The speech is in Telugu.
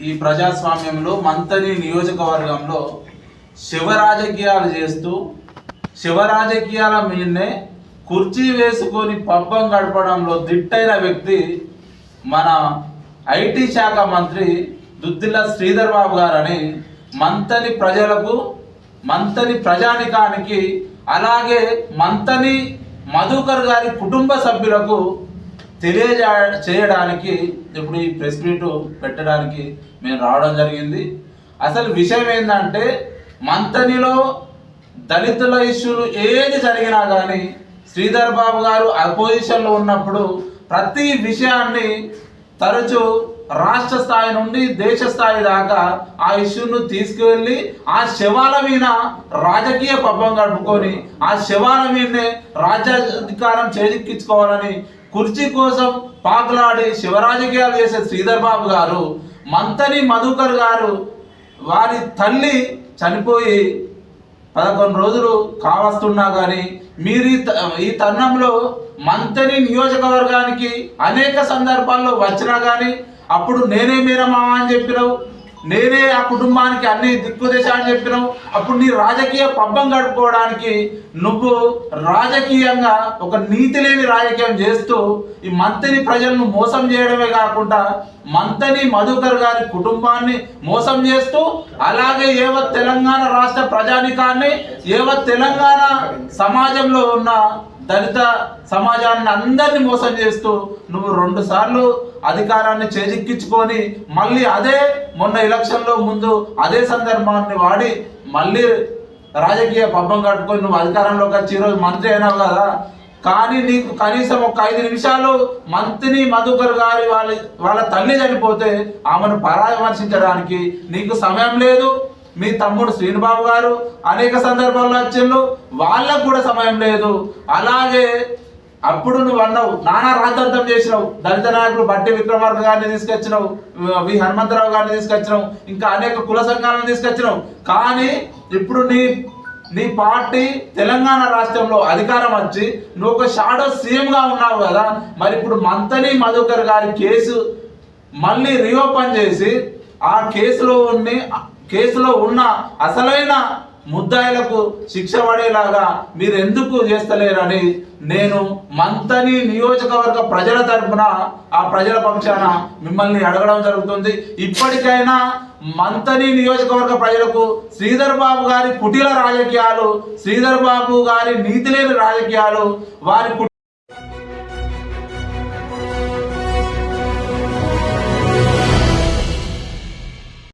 ఈ ప్రజాస్వామ్యంలో మంతని నియోజకవర్గంలో శివ రాజకీయాలు చేస్తూ శివ రాజకీయాల మీదనే కుర్చీ వేసుకొని పబ్బం గడపడంలో దిట్టైన వ్యక్తి మన ఐటీ శాఖ మంత్రి దుద్దిల్ల శ్రీధర్ బాబు గారని మంతని ప్రజలకు మంతని ప్రజానికానికి అలాగే మంతని మధుకర్ గారి కుటుంబ సభ్యులకు తెలియజే చేయడానికి ఇప్పుడు ఈ ప్రెస్ మీట్ పెట్టడానికి మేము రావడం జరిగింది. అసలు విషయం ఏంటంటే మంతనిలో దళితుల ఇష్యూలు ఏది జరిగినా కానీ శ్రీధర్ బాబు గారు అపోజిషన్లో ఉన్నప్పుడు ప్రతి విషయాన్ని తరచూ రాష్ట్ర స్థాయి నుండి దేశ స్థాయి దాకా ఆ ఇష్యూను తీసుకువెళ్ళి ఆ శవాల మీద రాజకీయ పబ్బం గడుపుకొని ఆ శవాల మీదనే రాజ్యాధికారం చేజిక్కించుకోవాలని కుర్చీ కోసం పాకులాడి శివరాజకీయాలు చేసే శ్రీధర్ బాబు గారు మంతని మధుకర్ గారు వారి తల్లి చనిపోయి పదకొండు రోజులు కావస్తున్నా కానీ మీరు ఈ త- ఈ తరుణంలో మంతని నియోజకవర్గానికి అనేక సందర్భాల్లో వచ్చినా కానీ అప్పుడు నేనే మీరమా అని చెప్పినావు. నేనే ఆ కుటుంబానికి అన్ని దిక్కుదేశ అని చెప్పినావు. అప్పుడు నీ రాజకీయ పబ్బం గడుపుకోవడానికి నువ్వు రాజకీయంగా ఒక నీతి లేని రాజకీయం చేస్తూ ఈ మంత్రిని ప్రజలను మోసం చేయడమే కాకుండా మంతని మధుకర్ గారి కుటుంబాన్ని మోసం చేస్తూ అలాగే ఏవత్ తెలంగాణ రాష్ట్ర ప్రజానికాన్ని ఏవత్ తెలంగాణ సమాజంలో ఉన్న దళిత సమాజాన్ని అందరినీ మోసం చేస్తూ నువ్వు రెండు సార్లు అధికారాన్ని చేజిక్కించుకొని మళ్ళీ అదే మొన్న ఎలక్షన్లో ముందు అదే సందర్భాన్ని వాడి మళ్ళీ రాజకీయ పబ్బం కట్టుకొని నువ్వు అధికారంలోకి వచ్చి ఈరోజు మంత్రి అయినావు కదా. కానీ నీకు కనీసం ఒక ఐదు నిమిషాలు మంత్రిని మధుకర్ గారి వాళ్ళ వాళ్ళ తల్లి చనిపోతే ఆమెను పరామర్శించడానికి నీకు సమయం లేదు. మీ తమ్ముడు శ్రీనుబాబు గారు అనేక సందర్భాల్లో వచ్చిండ్రు. వాళ్ళకు కూడా సమయం లేదు. అలాగే అప్పుడు నువ్వు అన్నావు నానా రాద్ధాంతం చేసినావు దళిత నాయకులు బట్టి విక్రమార్క గారిని తీసుకొచ్చినావు వి హనుమంతరావు గారిని తీసుకొచ్చినావు ఇంకా అనేక కుల సంఘాలను తీసుకొచ్చినావు. కానీ ఇప్పుడు నీ నీ పార్టీ తెలంగాణ రాష్ట్రంలో అధికారం వచ్చి నువ్వు ఒక షాడో సీఎంగా ఉన్నావు కదా మరి ఇప్పుడు మంతని మధుకర్ గారి కేసు మళ్ళీ రీఓపెన్ చేసి ఆ కేసులో ఉన్ని కేసులో ఉన్న అసలైన ముద్దాయిలకు శిక్ష పడేలాగా మీరు ఎందుకు చేస్తలేరని నేను మంతని నియోజకవర్గ ప్రజల తరపున ఆ ప్రజల పక్షాన మిమ్మల్ని అడగడం జరుగుతుంది. ఇప్పటికైనా మంతని నియోజకవర్గ ప్రజలకు శ్రీధర్ బాబు గారి కుటిల రాజకీయాలు శ్రీధర్ బాబు గారి నీతి లేని రాజకీయాలు వారి